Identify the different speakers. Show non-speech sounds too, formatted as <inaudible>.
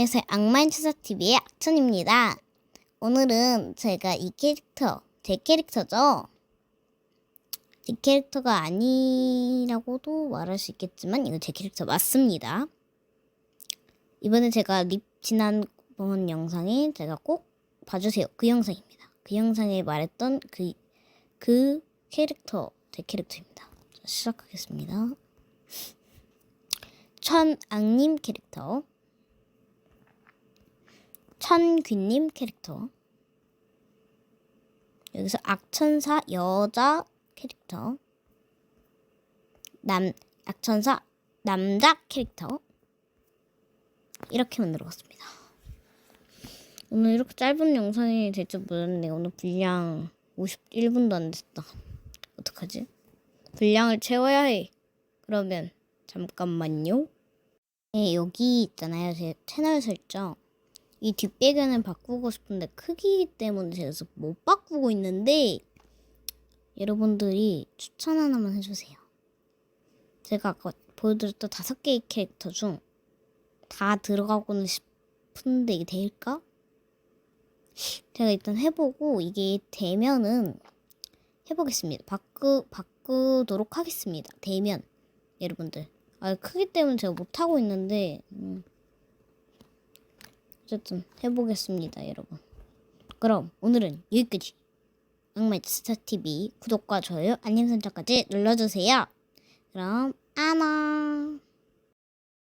Speaker 1: 안녕하세요. 악마인 추사TV의 악천입니다. 오늘은 제가 이 캐릭터, 제 캐릭터죠? 제 캐릭터가 아니라고도 말할 수 있겠지만, 이거 제 캐릭터 맞습니다. 이번에 제가 립, 지난번 영상에 제가 꼭 봐주세요. 그 영상입니다. 그 영상에 말했던 그, 그 캐릭터, 제 캐릭터입니다. 자, 시작하겠습니다. <laughs> 천악님 캐릭터. 천귀님 캐릭터. 여기서 악천사 여자 캐릭터. 남, 악천사 남자 캐릭터. 이렇게 만들어봤습니다. 오늘 이렇게 짧은 영상이 될 줄 몰랐는데 오늘 분량 51분도 안 됐다. 어떡하지? 분량을 채워야 해. 그러면 잠깐만요. 네, 여기 있잖아요. 제 채널 설정. 이 뒷배경을 바꾸고 싶은데 크기 때문에 제가 못 바꾸고 있는데 여러분들이 추천 하나만 해주세요. 제가 아까 보여드렸던 다섯 개의 캐릭터 중 다 들어가고는 싶은데 이게 될까? 제가 일단 해보고 이게 되면은 해보겠습니다. 바꾸 바꾸도록 하겠습니다. 되면 여러분들. 아 크기 때문에 제가 못 하고 있는데. 음. 어쨌든 해보겠습니다, 여러분. 그럼 오늘은 여기까지. 악마의 스타 TV 구독과 좋아요, 알림 설정까지 눌러주세요. 그럼 안녕.